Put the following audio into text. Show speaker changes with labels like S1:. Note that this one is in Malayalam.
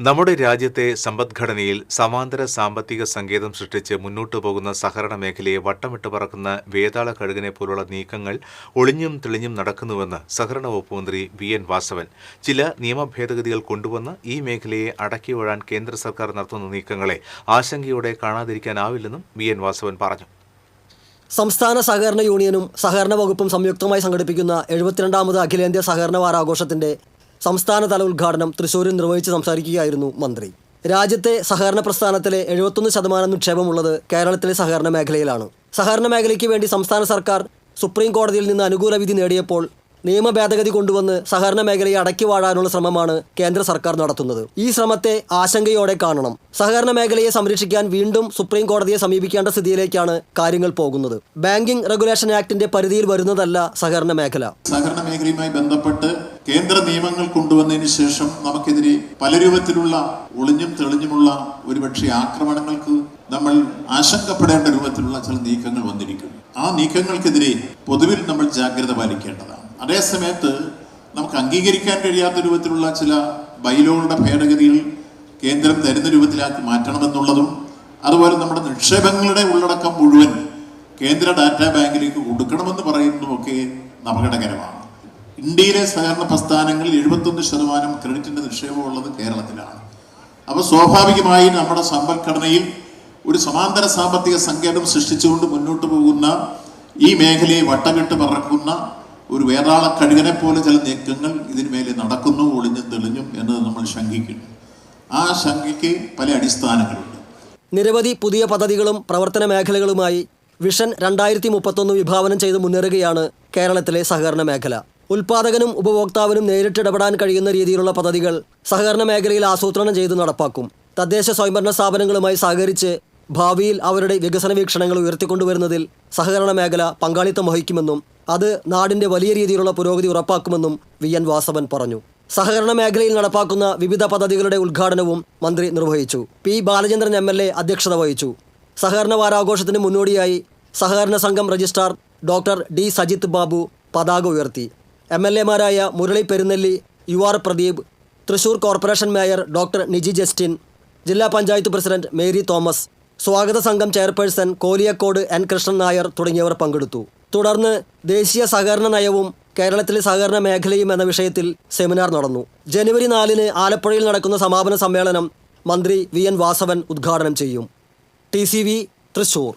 S1: നമ്മുടെ രാജ്യത്തെ സമ്പദ്ഘടനയിൽ സമാന്തര സാമ്പത്തിക സങ്കേതം സൃഷ്ടിച്ച് മുന്നോട്ടു പോകുന്ന സഹകരണ മേഖലയെ വട്ടമിട്ട് പറക്കുന്ന വേതാള കഴുകിനെ പോലുള്ള നീക്കങ്ങൾ ഒളിഞ്ഞും തെളിഞ്ഞും നടക്കുന്നുവെന്ന് സഹകരണ വകുപ്പ് മന്ത്രി വി എൻ വാസവൻ. ചില നിയമ ഭേദഗതികൾ കൊണ്ടുവന്ന് ഈ മേഖലയെ അടക്കി ഒഴാൻ കേന്ദ്ര സർക്കാർ നടത്തുന്ന നീക്കങ്ങളെ ആശങ്കയോടെ കാണാതിരിക്കാനാവില്ലെന്നും വി എൻ വാസവൻ പറഞ്ഞു.
S2: സംസ്ഥാന സഹകരണ യൂണിയനും സഹകരണ വകുപ്പും സംയുക്തമായി സംഘടിപ്പിക്കുന്ന എഴുപത്തിരണ്ടാമത് അഖിലേന്ത്യാ സഹകരണ വാരാഘോഷത്തിന്റെ സംസ്ഥാനതല ഉദ്ഘാടനം തൃശൂരിൽ നിർവഹിച്ച് സംസാരിക്കുകയായിരുന്നു മന്ത്രി. രാജ്യത്തെ സഹകരണ പ്രസ്ഥാനത്തിലെ എഴുപത്തൊന്ന് ശതമാനം നിക്ഷേപമുള്ളത് കേരളത്തിലെ സഹകരണ മേഖലയിലാണ്. സഹകരണ മേഖലയ്ക്ക് വേണ്ടി സംസ്ഥാന സർക്കാർ സുപ്രീം കോടതിയിൽ നിന്ന് അനുകൂല വിധി നേടിയപ്പോൾ നിയമ ഭേദഗതി കൊണ്ടുവന്ന് സഹകരണ മേഖലയെ അടക്കി വാഴാനുള്ള ശ്രമമാണ് കേന്ദ്ര സർക്കാർ നടത്തുന്നത്. ഈ ശ്രമത്തെ ആശങ്കയോടെ കാണണം. സഹകരണ മേഖലയെ സംരക്ഷിക്കാൻ വീണ്ടും സുപ്രീം കോടതിയെ സമീപിക്കേണ്ട സ്ഥിതിയിലേക്കാണ് കാര്യങ്ങൾ പോകുന്നത്. ബാങ്കിംഗ് റെഗുലേഷൻ ആക്ടിന്റെ പരിധിയിൽ വരുന്നതല്ല സഹകരണ മേഖല.
S3: സഹകരണ മേഖലയുമായി ബന്ധപ്പെട്ട് കേന്ദ്ര നിയമങ്ങൾ കൊണ്ടുവന്നതിന് ശേഷം നമുക്കെതിരെ പല രൂപത്തിലുള്ള ഒളിഞ്ഞും തെളിഞ്ഞുമുള്ള ഒരുപക്ഷെ ആക്രമണങ്ങൾക്ക് നമ്മൾ ആശങ്കപ്പെടേണ്ട രൂപത്തിലുള്ള ചില നീക്കങ്ങൾ വന്നിരിക്കും. ആ നീക്കങ്ങൾക്കെതിരെ പൊതുവിൽ നമ്മൾ ജാഗ്രത പാലിക്കേണ്ടതാണ്. അതേസമയത്ത് നമുക്ക് അംഗീകരിക്കാൻ കഴിയാത്ത രൂപത്തിലുള്ള ചില ബൈലോകളുടെ ഭേദഗതികൾ കേന്ദ്രം തരുന്ന രൂപത്തിലാക്കി മാറ്റണമെന്നുള്ളതും അതുപോലെ നമ്മുടെ നിക്ഷേപങ്ങളുടെ ഉള്ളടക്കം മുഴുവൻ കേന്ദ്ര ഡാറ്റാ ബാങ്കിലേക്ക് കൊടുക്കണമെന്ന് പറയുന്നതുമൊക്കെ അപകടകരമാണ്. ഇന്ത്യയിലെ സഹകരണ പ്രസ്ഥാനങ്ങളിൽ എഴുപത്തൊന്ന് ശതമാനം ക്രെഡിറ്റിന്റെ നിക്ഷേപമുള്ളത് കേരളത്തിലാണ്. അപ്പോൾ സ്വാഭാവികമായും നമ്മുടെ സമ്പദ്ഘടനയിൽ ഒരു സമാന്തര സാമ്പത്തിക സങ്കേതം സൃഷ്ടിച്ചുകൊണ്ട് മുന്നോട്ട് പോകുന്ന ഈ മേഖലയെ വട്ടമിട്ട് പറക്കുന്ന ഒരു വേറാള കഴുകനെ പോലെ ചില നീക്കങ്ങൾ ഇതിനുമേലെ നടക്കുന്നു ഒളിഞ്ഞും തെളിഞ്ഞും എന്നത് നമ്മൾ ശങ്കിക്കുന്നു. ആ ശങ്കയ്ക്ക് പല അടിസ്ഥാനങ്ങളുണ്ട്.
S2: നിരവധി പുതിയ പദ്ധതികളും പ്രവർത്തന മേഖലകളുമായി വിഷൻ രണ്ടായിരത്തി മുപ്പത്തൊന്ന് വിഭാവനം ചെയ്ത് മുന്നേറുകയാണ് കേരളത്തിലെ സഹകരണ മേഖല. ഉൽപാദകനും ഉപഭോക്താവിനും നേരിട്ട് ഇടപെടാൻ കഴിയുന്ന രീതിയിലുള്ള പദ്ധതികൾ സഹകരണ മേഖലയിൽ ആസൂത്രണം ചെയ്ത് നടപ്പാക്കും. തദ്ദേശ സ്വയംഭരണ സ്ഥാപനങ്ങളുമായി സഹകരിച്ച് ഭാവിയിൽ അവരുടെ വികസന വീക്ഷണങ്ങൾ ഉയർത്തിക്കൊണ്ടുവരുന്നതിൽ സഹകരണ മേഖല പങ്കാളിത്തം വഹിക്കുമെന്നും അത് നാടിന്റെ വലിയ രീതിയിലുള്ള പുരോഗതി ഉറപ്പാക്കുമെന്നും വി. എൻ. വാസവൻ പറഞ്ഞു. സഹകരണ മേഖലയിൽ നടപ്പാക്കുന്ന വിവിധ പദ്ധതികളുടെ ഉദ്ഘാടനവും മന്ത്രി നിർവഹിച്ചു. P. Balachandran M. L. A അധ്യക്ഷത വഹിച്ചു. സഹകരണ വാരാഘോഷത്തിന് മുന്നോടിയായി സഹകരണ സംഘം registrar doctor D. Sajith Babu പതാക ഉയർത്തി. M L എമാരായ Murali Perunnelli U R Pradeep Thrissur corporation mayor doctor Niji Justin ജില്ലാ പഞ്ചായത്ത് പ്രസിഡന്റ് മേരി തോമസ് സ്വാഗത സംഘം ചെയർപേഴ്സൺ കോലിയക്കോട് എൻ കൃഷ്ണൻ നായർ തുടങ്ങിയവർ പങ്കെടുത്തു. തുടർന്ന് ദേശീയ സഹകരണ നയവും കേരളത്തിലെ സഹകരണ മേഖലയും എന്ന വിഷയത്തിൽ സെമിനാർ നടന്നു. ജനുവരി നാലിന് ആലപ്പുഴയിൽ നടക്കുന്ന സമാപന സമ്മേളനം മന്ത്രി വി എൻ വാസവൻ ഉദ്ഘാടനം ചെയ്യും. T C V Thrissur.